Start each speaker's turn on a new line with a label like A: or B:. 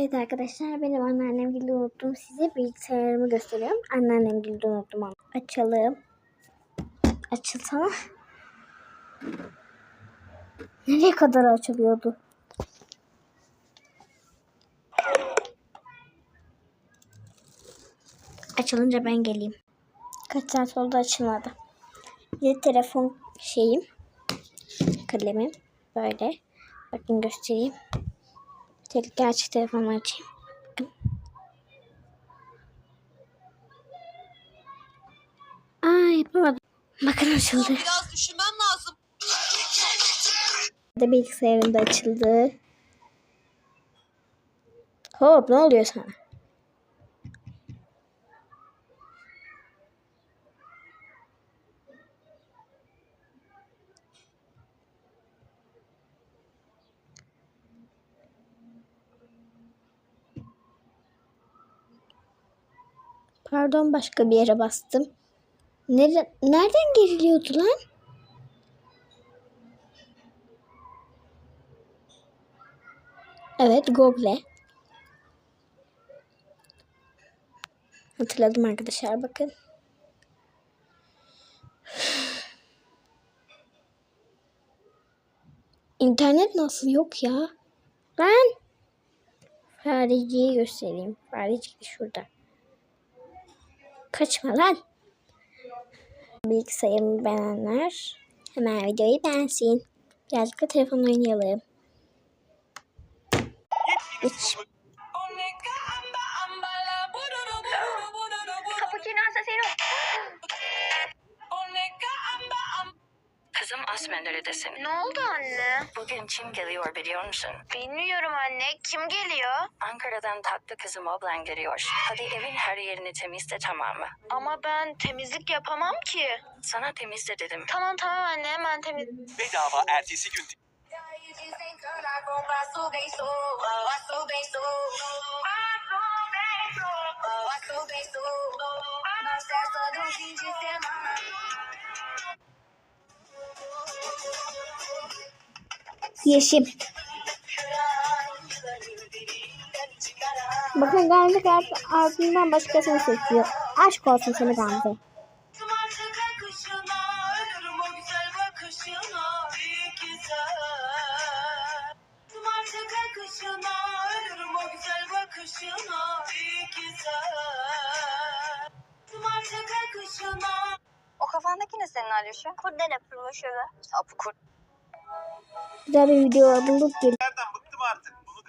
A: Evet arkadaşlar benim anneannem gibi unuttum. Size bilgisayarımı gösteriyorum. Anneannem gibi unuttum. Açalım. Açılsana. Nereye kadar açılıyordu? Açılınca ben geleyim. Kaç saat oldu açılmadı. Bir telefon şeyim. Kalemim. Böyle. Bakın göstereyim. Tek gerçek telefonu açayım. Bakın. Aa yapamadım. Bakın açıldı.
B: Biraz düşünmem lazım.
A: bilgisayarım da açıldı. Hop ne oluyor sana? Pardon başka bir yere bastım. Nere nereden geriliyordu lan? Evet Google. Hatırladım arkadaşlar bakın. İnternet nasıl yok ya? Lan. Fareciyi göstereyim. Fareci şurada. Kaçma lan. Bilgisayarımı beğenenler hemen videoyu beğensin. Birazcık da telefon oynayalım.
C: Kızım Asmendere'desin.
D: Ne oldu anne?
C: Bugün kim geliyor biliyor musun?
D: Bilmiyorum anne. Kim geliyor?
C: Ankara'dan tatlı kızım ablan geliyor. Hadi evin her yerini temizle tamam mı?
D: Ama ben temizlik yapamam ki.
C: Sana temizle dedim.
D: Tamam tamam anne hemen temiz.
E: Bedava ertesi gün
A: Yeşim. Bakın Gamze ardından başkasını seçiyor. Aşk olsun seni Gamze.
D: O kafandaki ne senin Alyoşa? Kurdele pırlaşıyor. Sapı kur.
A: Güzel bir video bulduk.
E: nereden bıktım artık. Bunu